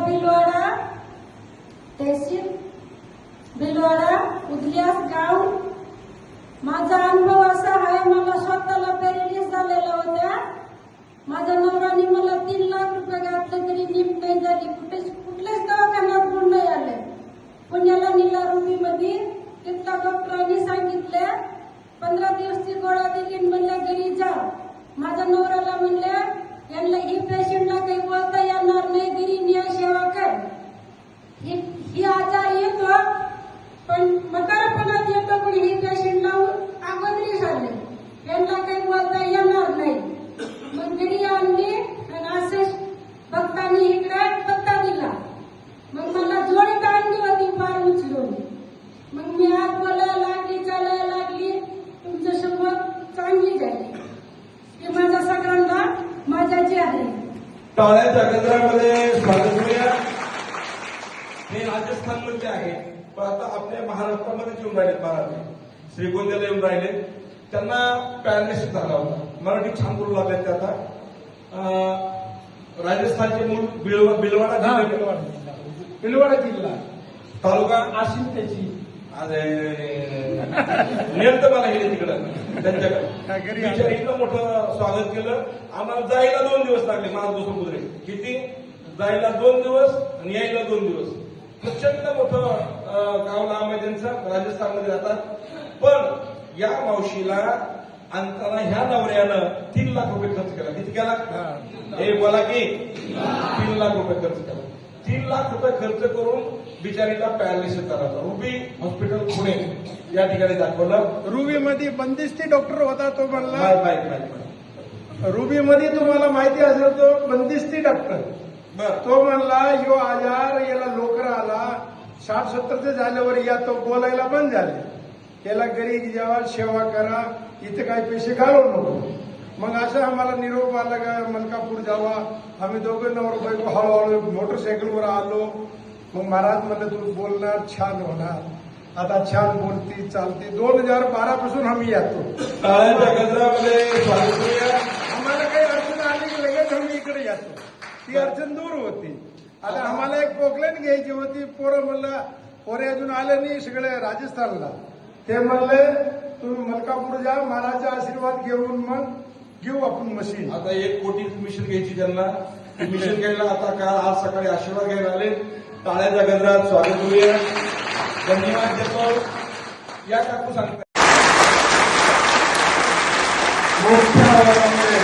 बिलवाडा तहसील बिलवाडा उदल्यास गाव। माझा अनुभव असा आहे मला स्वतःला पॅरेलिस झालेला होता माझ्या नवऱ्याने मला तीन लाख रुपये घातले तरी नीट नाही झाली कुठे कुठल्याच दवाखान्यात गुण नाही आले पुण्याला निला मध्ये तिथल्या डॉक्टरांनी सांगितले पंधरा दिवस ती गोळा दिली म्हणल्या घरी जा माझ्या नवऱ्याला म्हणल्या यांना ही पेशंटला काही बोलता येणार नाही घरी न्याय सेवा कर ही ही आजार येतो पण म्हातारपणात येतो पण ही लावून अगोदरी झाले. यांना काही बोलता येणार नाही. मग घरी आणले आणि असं भक्तांनी इकडे पत्ता दिला. मग मला जोडीत आणली होती पार उचलून. मग मी आज बोलायला लागली चालायला लागली. तुमच्यासोबत चांगली झाली ते माझ्या सगळ्यांना माझ्याची आहे. टाळ्याच्या गजरामध्ये स्वागत करूया. हे राजस्थानमध्ये आहे. पण आता आपल्या महाराष्ट्रामध्ये येऊन राहिले बारावी श्रीगोंद्याला येऊन राहिले. त्यांना पॅरालिसिस झाला. होता मराठी छान बोलू लागले ते आता. राजस्थानचे मूळ बिलवा बिलवाडा बिलवाडा जिल्हा. बिलवाडा जिल्हा. तालुका? आशिम त्याची. अरे नेलं मला गेले तिकडं. त्यांच्याकडे. इतकं मोठं स्वागत केलं. आम्हाला जायला दोन दिवस लागले. मला दुसरं कुत्रे किती? जायला दोन दिवस आणि यायला दोन दिवस. प्रचंड मोठं गाव नाव आहे त्यांचं राजस्थानमध्ये राहतात पण या मावशीला आणताना ह्या नवऱ्यानं तीन लाख रुपये खर्च केला. किती केला? हे. बोला की. तीन लाख रुपये खर्च केला. तीन लाख रुपये खर्च करून बिचारीला पॅरालिसिस होता रुबी हॉस्पिटल पुणे या ठिकाणी दाखवलं. रुबी मध्ये बंदिस्ती डॉक्टर होता तो म्हणला. रुबी मध्ये तुम्हाला माहिती असेल तो बंदिस्ती डॉक्टर. तो म्हणला यो आजार साठ सत्तरचे झाल्यावर या तो बोलायला बंद झाले. त्याला घरी जेव्हा सेवा करा इथे काही पैसे घालवू नको. मग असं आम्हाला निरोप आला का मलकापूर जावा. आम्ही दोघं नवर बायको हळूहळू मोटरसायकलवर आलो. मग महाराज म्हणलं तू बोलणार छान होणार. आता छान बोलती चालते. दोन हजार बारा पासून आम्ही येतो. आम्हाला काही अडचण आली की लगेच आम्ही इकडे येतो. ती अडचण दूर होती. आता आम्हाला एक पोकलेन घ्यायची होती. पोरं म्हणलं पोरे अजून आले नाही सगळे राजस्थानला. ते म्हणले तुम्ही मलकापूर जा महाराजचा आशीर्वाद घेऊन मग घेऊ आपण मशीन. आता एक कोटी मिशन घ्यायची त्यांना. मिशन घ्यायला आता काल आज सकाळी आशीर्वाद घ्यायला आले. टाळ्याच्या गजरात स्वागत करूया. धन्यवाद देतो. या काकू सांगतात मोठ्या आवाजामध्ये